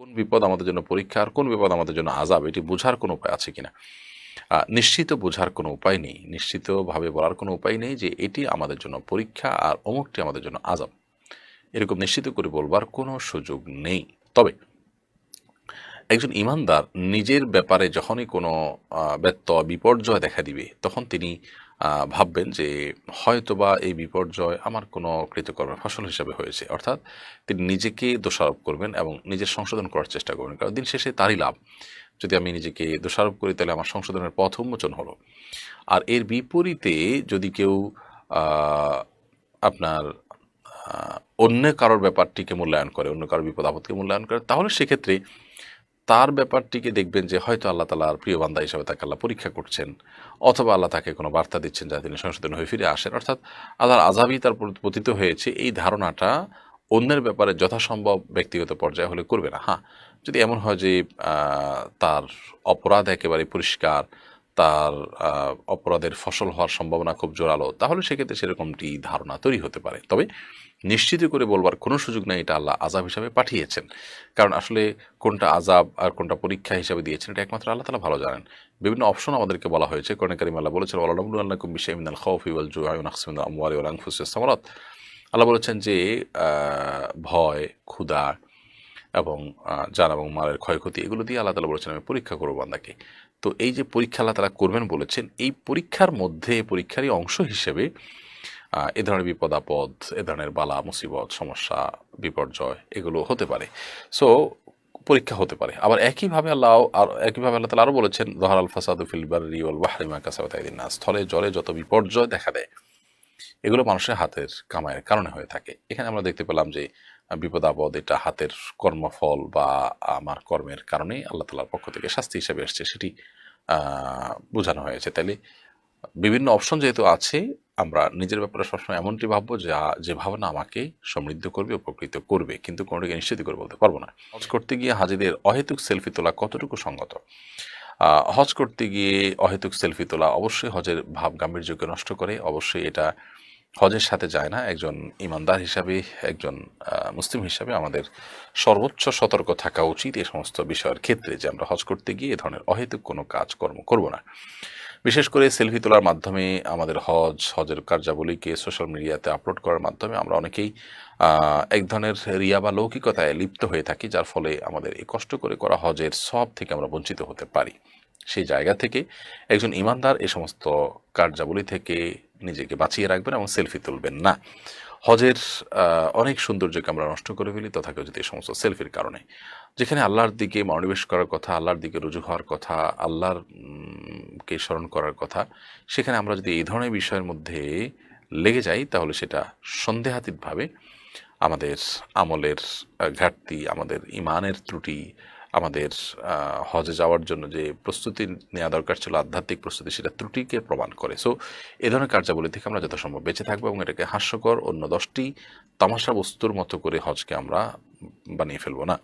কোন বিপদ আমাদের জন্য পরীক্ষা আর কোন বিপদ আমাদের জন্য আজাব এটি বোঝার কোনো উপায় আছে কিনা? নিশ্চিত বোঝার কোনো উপায় নেই, নিশ্চিতভাবে বলার কোনো উপায় নেই যে এটি আমাদের জন্য পরীক্ষা আর অমুকটি আমাদের জন্য আজাব এরকম নিশ্চিত করে বলবার কোনো সুযোগ নেই। তবে একজন ইমানদার নিজের ব্যাপারে যখনই কোনো ব্যত্য বিপর্যয় দেখা দিবে, তখন তিনি ভাববেন যে হয়তোবা এই বিপর্যয় আমার কোনো কৃতকর্মের ফসল হিসাবে হয়েছে। অর্থাৎ তিনি নিজেকে দোষারোপ করবেন এবং নিজের সংশোধন করার চেষ্টা করবেন। কারণ দিন শেষে তারই লাভ। যদি আমি নিজেকে দোষারোপ করি, তাহলে আমার সংশোধনের পথ উন্মোচন হলো। আর এর বিপরীতে যদি কেউ আপনার অন্য কারোর ব্যাপারটিকে মূল্যায়ন করে, অন্য কারোর বিপদ আপদকে মূল্যায়ন করে, তাহলে সেক্ষেত্রে তার ব্যাপারটিকে দেখবেন যে হয়তো আল্লাহ তালার প্রিয় বান্দা হিসাবে তাকে আল্লাহ পরীক্ষা করছেন, অথবা আল্লাহ তাকে কোনো বার্তা দিচ্ছেন যা তিনি সংশোধন হয়ে ফিরে আসেন। অর্থাৎ আল্লাহর আজাবি তার পতিত হয়েছে। এই ধারণাটা অন্যের ব্যাপারে যথাসম্ভব ব্যক্তিগত পর্যায়ে হলে করবে না। হ্যাঁ যদি এমন হয় যে তার অপরাধ একেবারে পরিষ্কার তার অপরাধের ফসল হওয়ার সম্ভাবনা খুব জোরালো, তাহলে সেক্ষেত্রে সেরকমটি ধারণা তৈরি হতে পারে। তবে নিশ্চিত করে বলবার কোনো সুযোগ নেই, এটা আল্লাহ আজাব হিসাবে পাঠিয়েছেন। কারণ আসলে কোনটা আজাব আর কোনটা পরীক্ষা হিসাবে দিয়েছেন, এটা একমাত্র আল্লাহ তালা ভালো জানেন। বিভিন্ন অপশন আমাদেরকে বলা হয়েছে। কোরআন কারিম বলেছেন আল্লাহ আল্লাহ বিশাইমিনাল খৌফি ওয়াল আল্লাহ বলেছেন যে ভয়, ক্ষুধা এবং জান এবং মালের ক্ষয়ক্ষতি, এগুলো দিয়ে আল্লাহ তালা বলেছেন, আমি পরীক্ষা করব বান্দাকে। তো এই যে পরীক্ষা আল্লাহ তালা করবেন বলেছেন, এই পরীক্ষার মধ্যে পরীক্ষারই অংশ হিসেবে এ ধরনের বিপদ আপদ, এ ধরনের বালা, মুসিবত, সমস্যা, বিপর্যয়, এগুলো হতে পারে। সো, পরীক্ষা হতে পারে। আবার একইভাবে আল্লাহ, আর একইভাবে আল্লাহ তালা আরও বলেছেন জহার আল ফাসাদু ফিলবার রিওল বাহারিমা কাসাবাতাইদিন না স্থলে, জলে যত বিপর্যয় দেখা দেয়, এগুলো মানুষের হাতের কামাইয়ের কারণে হয়ে থাকে। এখানে আমরা দেখতে পেলাম যে বিপদ আপদ এটা হাতের কর্মফল বা আমার কর্মের কারণেই আল্লাহ তালার পক্ষ থেকে শাস্তি হিসেবে এসছে, সেটি বোঝানো হয়েছে। তাইলে বিভিন্ন অপশন যেহেতু আছে, আমরা নিজের ব্যাপারে সবসময় এমনটি ভাববো যা যে ভাবনা আমাকে সমৃদ্ধ করবে, উপকৃত করবে, কিন্তু কোনোটাকে নিশ্চিত করে বলতে পারব না। হজ করতে গিয়ে হাজিদের অহেতুক সেলফি তোলা কতটুকু সঙ্গত? হজ করতে গিয়ে অহেতুক সেলফি তোলা অবশ্যই হজের ভাব গাম্ভীর্যকে নষ্ট করে, অবশ্যই এটা হজের সাথে যায় না, একজন ইমানদার হিসাবে, একজন মুসলিম হিসাবে আমাদের সর্বোচ্চ সতর্ক থাকা উচিত এ সমস্ত বিষয়ের ক্ষেত্রে যে আমরা হজ করতে গিয়ে এ ধরনের অহেতুক কোনো কাজ কর্ম করব না। বিশেষ করে সেলফি তোলার মাধ্যমে আমাদের হজ, হজের কার্যাবলীকে সোশ্যাল মিডিয়াতে আপলোড করার মাধ্যমে আমরা অনেকেই এক ধরনের রিয়া বা লৌকিকতায় লিপ্ত হয়ে থাকি, যার ফলে আমাদের এই কষ্ট করে করা হজের সব থেকে আমরা বঞ্চিত হতে পারি। সেই জায়গা থেকে একজন ইমানদার এ সমস্ত কার্যাবলী থেকে নিজেকে বাঁচিয়ে রাখবেন এবং সেলফি তুলবেন না। হজের অনেক সৌন্দর্যকে আমরা নষ্ট করে ফেলি তথাকথিত এই সমস্ত সেলফির কারণে। যেখানে আল্লাহর দিকে মনোনিবেশ করার কথা, আল্লাহর দিকে রুজু হওয়ার কথা, আল্লাহর কে স্মরণ করার কথা, সেখানে আমরা যদি এই ধরনের বিষয়ের মধ্যে লেগে যাই, তাহলে সেটা সন্দেহাতীতভাবে আমাদের আমলের ঘাটতি, আমাদের ইমানের ত্রুটি আমাদের হজে যাওয়ার জন্য যে প্রস্তুতি নেওয়া দরকার ছিল, আধ্যাত্মিক প্রস্তুতি, সেটা ত্রুটিকে প্রমাণ করে। সো এ ধরনের কার্যাবলী থেকে আমরা যথাসম্ভব বেঁচে থাকব এবং এটাকে হাস্যকর অন্য দশটি তামাশা বস্তুর মতো করে হজকে আমরা বানিয়ে ফেলব না।